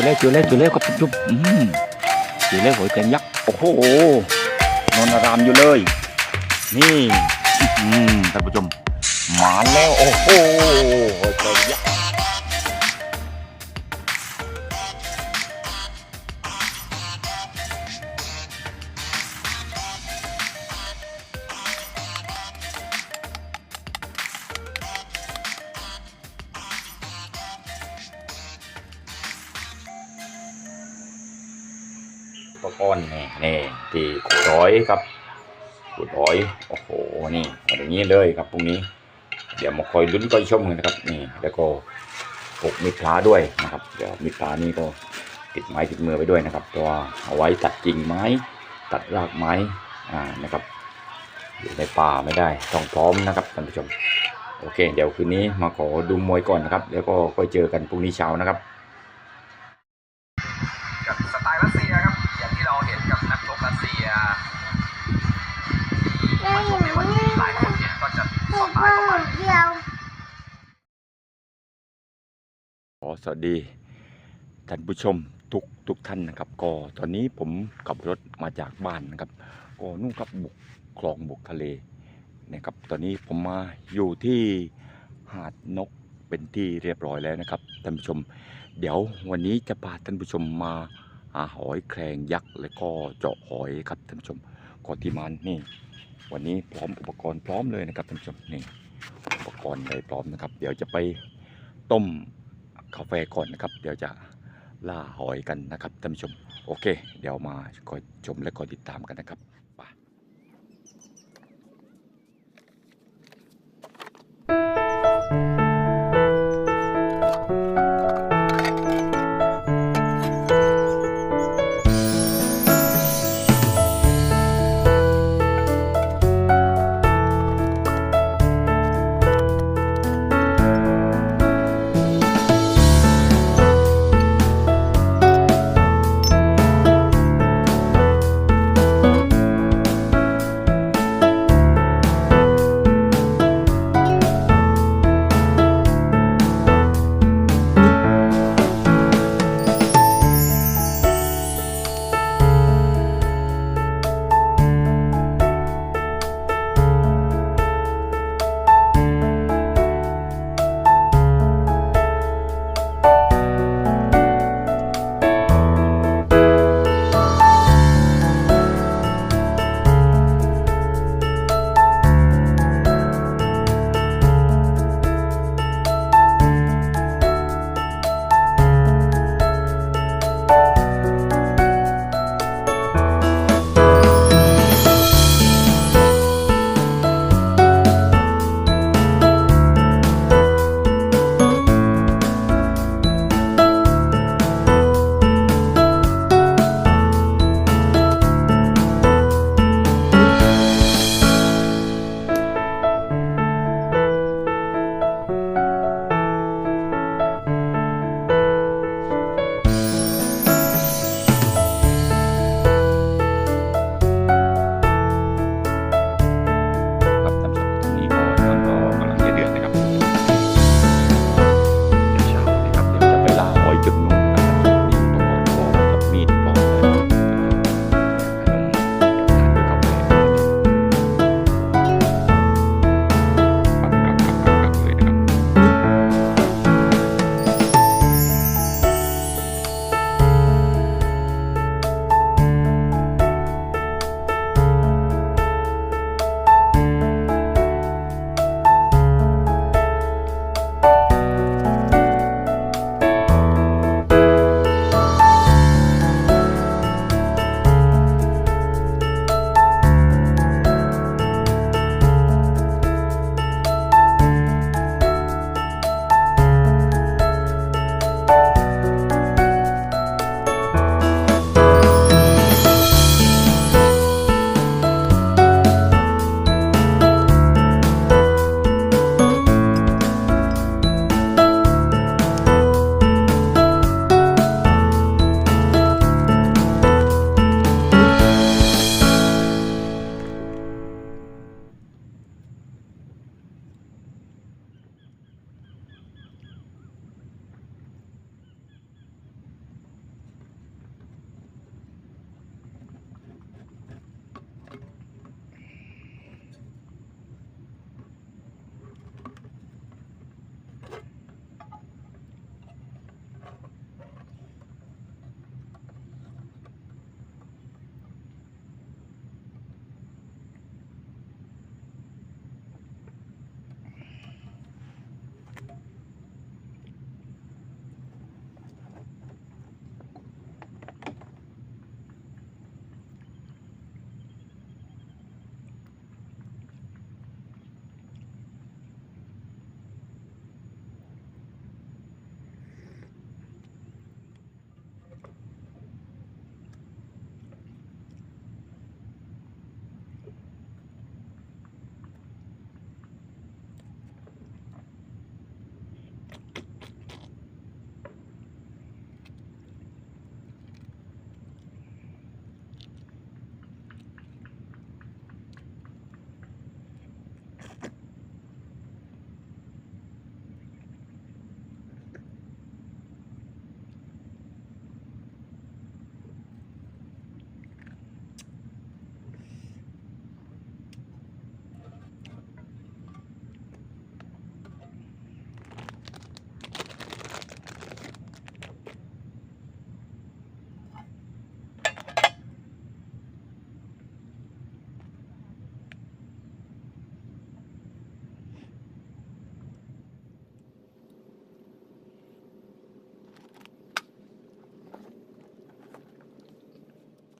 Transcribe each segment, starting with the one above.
เจอแล้วเจอแล้วเจอแล้วครับท่านผู้ชมอืมเจอแล้วหอยแครงยักษ์โอ้โหนอนารามอยู่เลย นี่อืมท่านผู้ชมมาแล้วโอ้โหหอยแกงยักษ์ อุปกรณ์นี่นี่ที่ขุดหอยครับขุดหอยโอ้โหนี่อาอย่างนี้เลยครับพรุ่งนี้ เดี๋ยวมาคอยลุ้นคอยชมกันนะครับนี่แล้วก็ปกมีดพลาด้วยนะครับ เดี๋ยวมีดพลานี่ก็ติดไม้ติดมือไปด้วยนะครับตัวเอาไว้ตัดกิ่งไม้ตัดรากไม้อ่านะครับ อยู่ในป่าไม่ได้ต้องพร้อมนะครับท่านผู้ชมโอเค เดี๋ยวคืนนี้มาขอดูมวยก่อนนะครับ แล้วก็ค่อยเจอกันพรุ่งนี้เช้านะครับกับสไตล์รัสเซีย มาณเดียวขอสวัสดีท่านผู้ชมทุกทุกท่านนะครับ ก็ตอนนี้ผมขับรถมาจากบ้านนะครับก็นู่นครับบุกคลองบุกทะเลนะครับ ตอนนี้ผมมาอยู่ที่หาดนกเป็นที่เรียบร้อยแล้วนะครับท่านผู้ชม เดี๋ยววันนี้จะพาท่านผู้ชมมาหาหอยแครงยักษ์และก็เจาะหอยครับท่านผู้ชมก็ที่มันนี่ วันนี้พร้อมอุปกรณ์พร้อมเลยนะครับท่านผู้ชมนี่อุปกรณ์ได้พร้อมนะครับ เดี๋ยวจะไปต้มกาแฟก่อนนะครับ เดี๋ยวจะล่าหอยกันนะครับท่านผู้ชม โอเค เดี๋ยวมาคอยชมและคอยติดตามกันนะครับ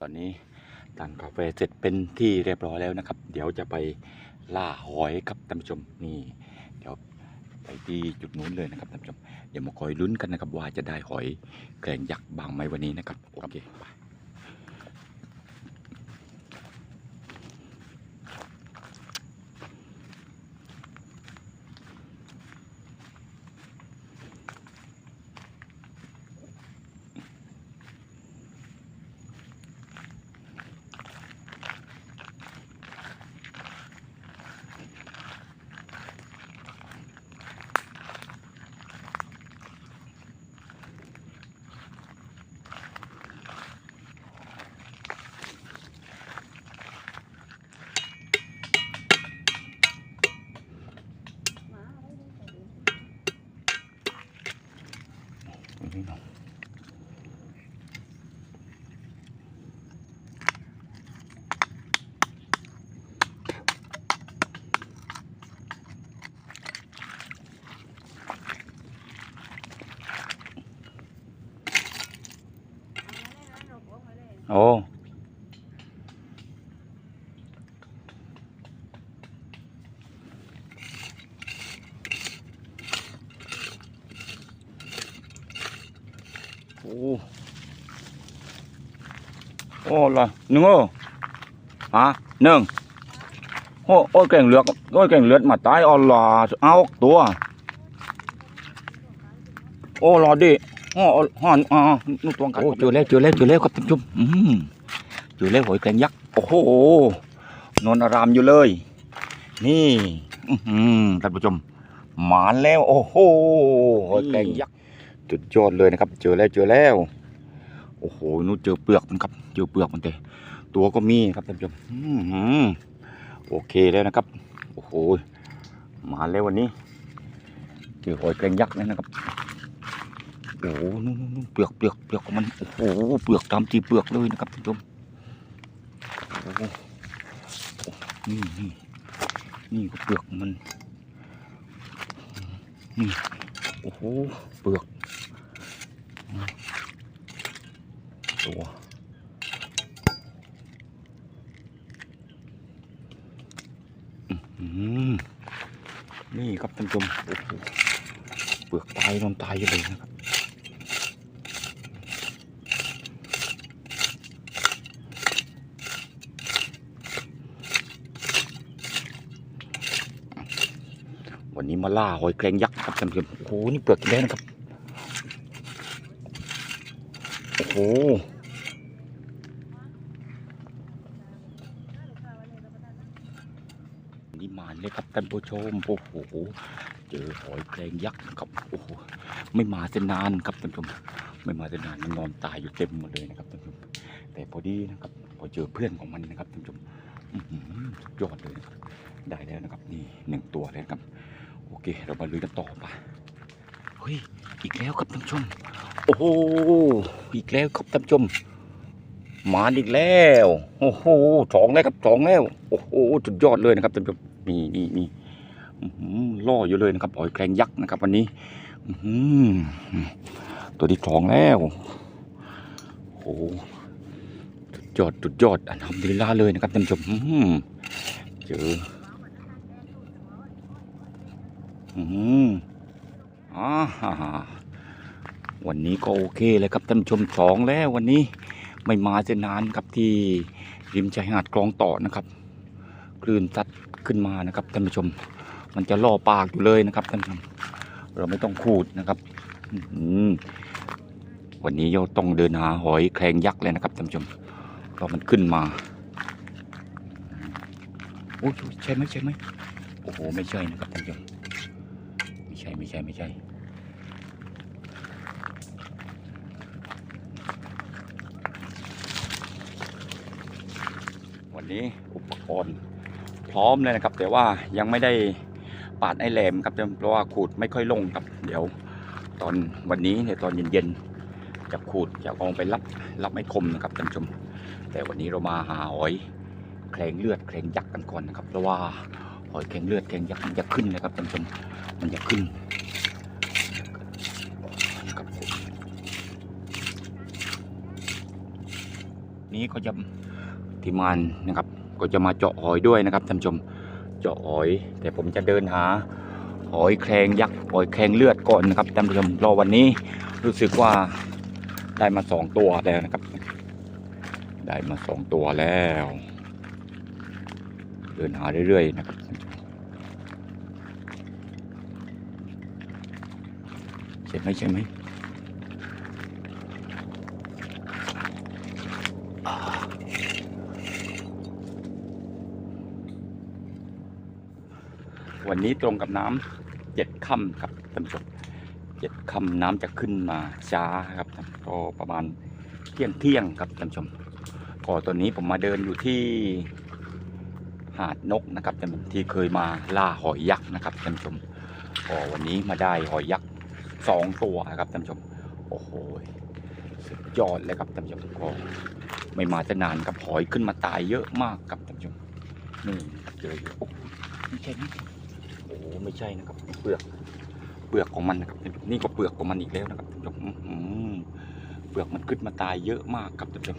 ตอนนี้ทานกาแฟเสร็จเป็นที่เรียบร้อยแล้วนะครับ เดี๋ยวจะไปล่าหอยครับท่านผู้ชมนี่ เดี๋ยวไปที่จุดนู้นเลยนะครับท่านผู้ชมเดี๋ยวมาคอยลุ้นกันนะครับว่าจะได้หอยแกรงยักษ์บางไหมวันนี้นะครับโอเคไป โอ้โอ้โอ้ละหนึ่งโอ้ฮะหนึ่งโอ้โอ้ยแก่งเลือห่อนอ๋อนู่ตัวกันโอ้จอแล้วเจอแล้วเจอแล้วครับท่านผู้ชมอืมเจอแล้วหอยแกงยักษ์โอ้โหนอนอารามอยู่เลย นี่อื้อหือท่านผู้ชมหมานแล้ว โอ้โหหอยแกงยักษ์จุดยอดเลยนะครับ เจอแล้วเจอแล้ว โอ้โหนู่เจอเปลือกมันครับ เจอเปลือกมันแต่ตัวก็มีครับท่านผู้ชมอื้อหือโอเคแล้วนะครับ โอ้โหมาแล้ววันนี้เจอหอยแกรงยักษ์แล้วนะครับ โอ้โหนู่นเปลือกเปลือกเปลือกของมันโอ้โหเปลือกตามที่เปลือกเลยนะครับท่านผู้ชมโอ้โหนี่นี่นี่ก็เปลือกมันนี่โอ้โหเปลือกตัวอื้อหือนี่ครับท่านผู้ชมเปลือกตายนอนตายเลยนะครับ มาล่าหอยแครงยักษ์ครับท่านผู้ชมโอ้โหนี่เปลือกแล้นะครับ โอ้โหนี่มานเลยครับท่านผู้ชมโอ้โหเจอหอยแครงยักษ์ครับโอ้โหไม่มาเส้นนานครับท่านผู้ชมไม่มาเส้นนานมันนอนตายอยู่เต็มหมดเลยนะครับท่านผู้ชมแต่พอดีนะครับพอเจอเพื่อนของมันนะครับท่านผู้ชมหยอดเลยครับได้แล้วนะครับ นี่หนึ่งตัวแล้วนะครับ เค เรามาลุยกันต่อไปเฮ้ย อีกแล้วครับท่านชม โอ้โห อีกแล้วครับท่านชมหมาอีกแล้ว โอ้โหสองแล้วครับสองแล้ว โอ้โหสุดยอดเลยนะครับท่านชมนี่นี่นี่ล่ออยู่เลยนะครับหอยแครงยักษ์นะครับ วันนี้อื้อหือตัวที่สองแล้วโอ้โหสุดยอดสุดยอดอันทำดีล่าเลยนะครับท่านผู้ชมเจอ อืมอ่าฮ่าฮ่าวันนี้ก็โอเคเลยครับท่านผู้ชมสองแล้ววันนี้ไม่มาเส้นนานครับที่ริมชายหาดคลองต่อนะครับ คลื่นซัดขึ้นมานะครับท่านผู้ชม มันจะล่อปากอยู่เลยนะครับท่านผู้ชม เราไม่ต้องคูดนะครับอื้อหือวันนี้เราต้องเดินหาหอยแครงยักษ์เลยนะครับท่านผู้ชมเพราะมันขึ้นมาโอ้ยใช่ไหมใช่ไหมโอ้โหไม่ใช่นะครับท่านผู้ชม ไม่ใช่ไม่ใช่วันนี้อุปกรณ์พร้อมเลยนะครับ แต่ว่ายังไม่ได้ปาดไอแหลมครับเพราะว่าขูดไม่ค่อยลงครับ เดี๋ยวตอนวันนี้ในยตอนเย็นๆจะขูดจะเอาไปรับรับไม่คมนะครับท่านชม แต่วันนี้เรามาหาหอยแครงเลือดแครงยักษ์กันก่อนนะครับ เพราะว่า หอยแครงเลือดแครงยักษ์มันจะขึ้นนะครับท่านผู้ชมมันจะขึ้นนี้ก็จะทีมงานนะครับ ก็จะมาเจาะหอยด้วยนะครับท่านผู้ชมเจาะหอย แต่ผมจะเดินหาหอยแครงยักษ์หอยแครงเลือดก่อนนะครับท่านผู้ชมรอวันนี้รู้สึกว่าได้มาสองตัวแล้วนะครับ ได้มาสองตัวแล้ว เดินหาเรื่อยๆนะครับ ใช่ไหมใช่ไหมวันนี้ตรงกับน้ำเจ็ดค่ำครับท่านผู้ชมเจ็ดค่ำน้ำจะขึ้นมาช้าครับก็ประมาณเที่ยงเที่ยงครับท่านผู้ชมก็ตอนนี้ผมมาเดินอยู่ที่หาดนกนะครับท่านชมที่เคยมาล่าหอยยักษ์นะครับท่านผู้ชมก็วันนี้มาได้หอยยักษ์ สองตัวนะครับท่านผู้ชม โอ้โหสุดยอดเลยครับท่านผู้ชมก็ไม่มาจะนานกับหอยขึ้นมาตายเยอะมากครับท่านผู้ชมนี่เจออยู่โอ้ไม่ใช่นี่โอ้ไม่ใช่นะครับเปลือกเปลือกของมันนะครับนี่ก็เปลือกของมันอีกแล้วนะครับท่านผู้ชมเปลือกมันขึ้นมาตายเยอะมากครับท่านผู้ชม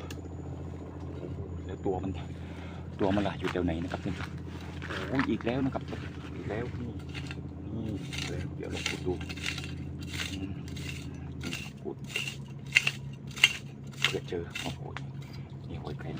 แล้วตัวมันตัวมันล่ะอยู่แถวไหนนะครับนี่โอ้อีกแล้วนะครับอีกแล้วนี่นี่เดี๋ยวเดี๋ยวลองขุดดูอืมนี่ขุด เพื่อเจอโอ้โหนี่หวยเป็น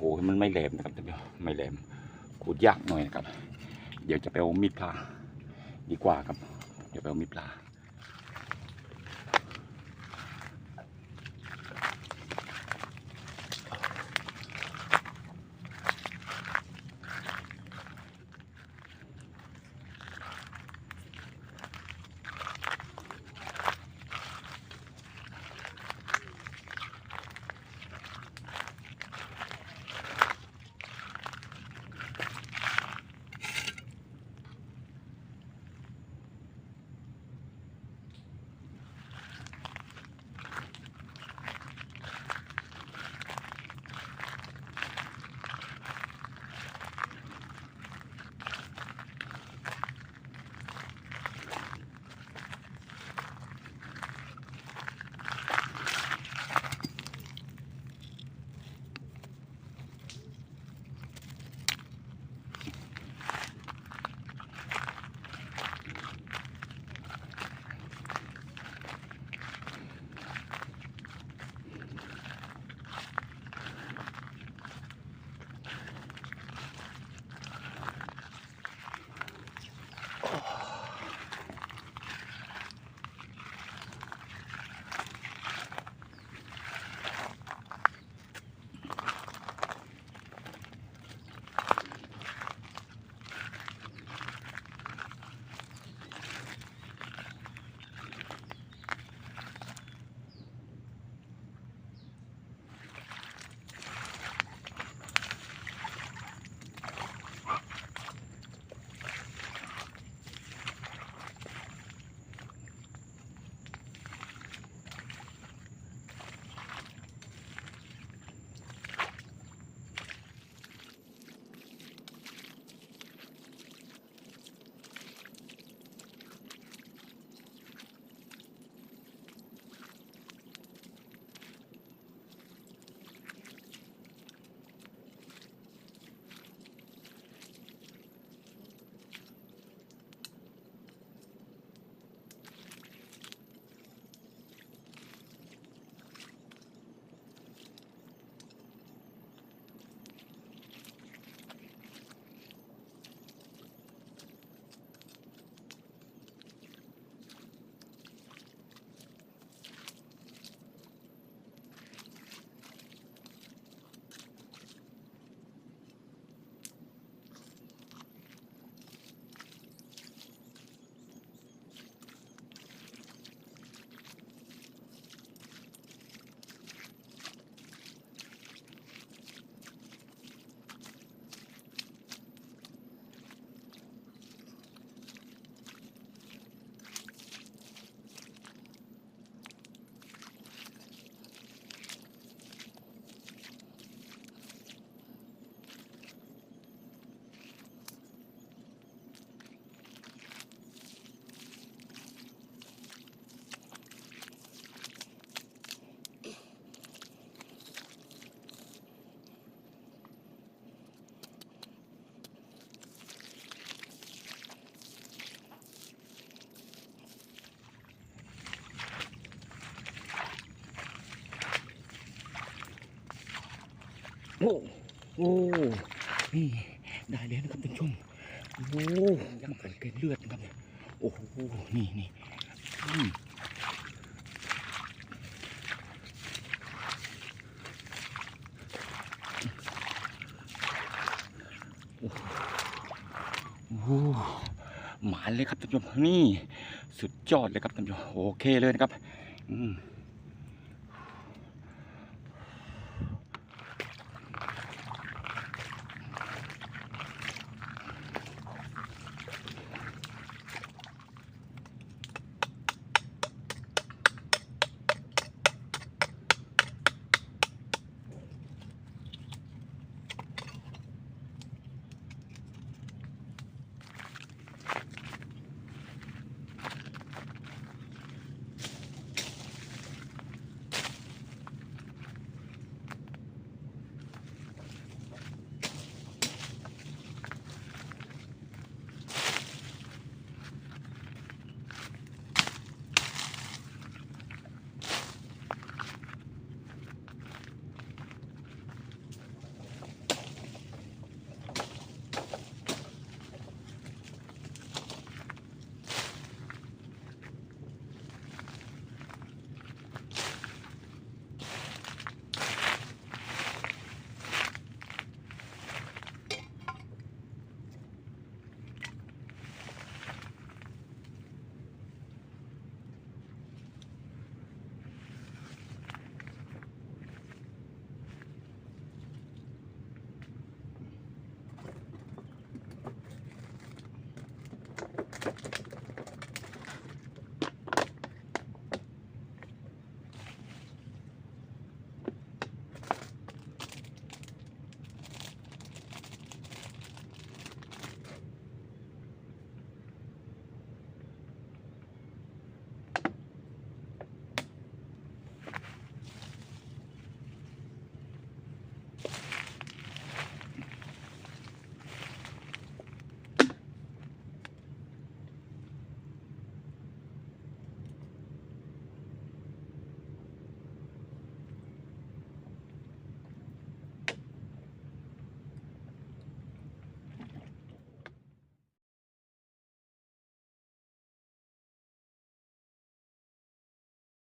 หมันไม่แหลมนะครับท่านผู้ชมไม่แหลมขูดยากหน่อยนะครับ เดี๋ยวจะไปเอามีดปลาดีกว่าครับ เดี๋ยวไปเอามีดปลา โอ้โอ้นี่ได้แล้วนะครับท่านผู้ชมโอ้ยังเกิดเกล็ดเลือดนะครับโอ้โหนี่นี่โอ้โหหมานเลยครับท่านผู้ชมนี่ สุดยอดเลยครับท่านผู้ชมโอเคเลยนะครับ อืม